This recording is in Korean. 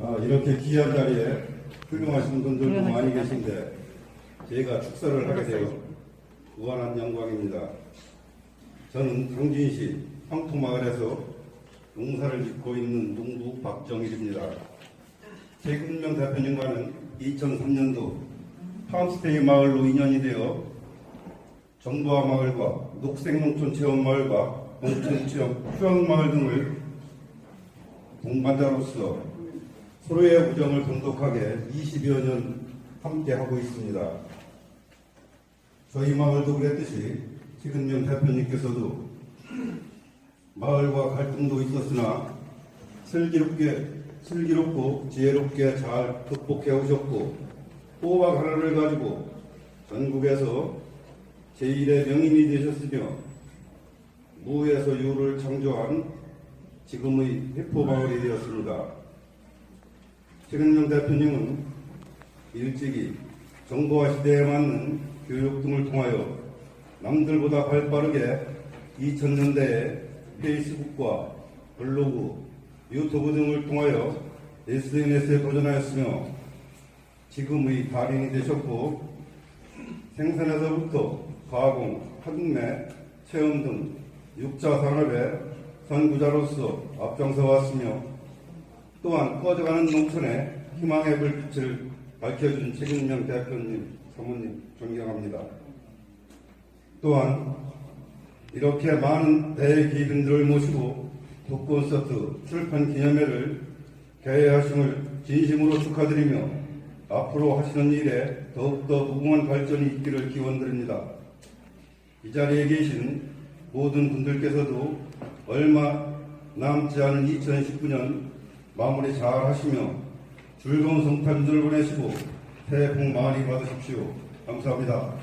아, 이렇게 귀한 자리에 훌륭하신 분들도 많이 계신데 제가 축사를 하게 되어 무한한 영광입니다. 저는 당진시 황토마을에서 농사를 짓고 있는 농부 박정일입니다. 최근명 대표님과는 2003년도 팜스테이 마을로 인연이 되어 정보화 마을과 녹색농촌 체험 마을과 농촌 체험 휴양 마을 등을 동반자로서 서로의 우정을 돈독하게 20여 년 함께 하고 있습니다. 저희 마을도 그랬듯이 지근명 대표님께서도 마을과 갈등도 있었으나 슬기롭게 슬기롭고 지혜롭게 잘 극복해 오셨고 호박 하나를 가지고 전국에서 제1의 명인이 되셨으며 무에서 유를 창조한 지금의 해포마을이 되었습니다. 최근영 대표님은 일찍이 정보화 시대에 맞는 교육 등을 통하여 남들보다 발 빠르게 2000년대에 페이스북과 블로그, 유튜브 등을 통하여 SNS에 도전하였으며 지금의 달인이 되셨고 생산에서부터 가공, 판매, 체험 등 6차 산업의 선구자로서 앞장서 왔으며 또한 꺼져가는 농촌에 희망의 불빛을 밝혀준 최근명 대표님, 사모님 존경합니다. 또한 이렇게 많은 대기빈들을 모시고 북콘서트 출판 기념회를 개회하심을 진심으로 축하드리며 앞으로 하시는 일에 더욱더 무궁한 발전이 있기를 기원드립니다. 이 자리에 계신 모든 분들께서도 얼마 남지 않은 2019년 마무리 잘 하시며 즐거운 성탄절 보내시고 새해 복 많이 받으십시오. 감사합니다.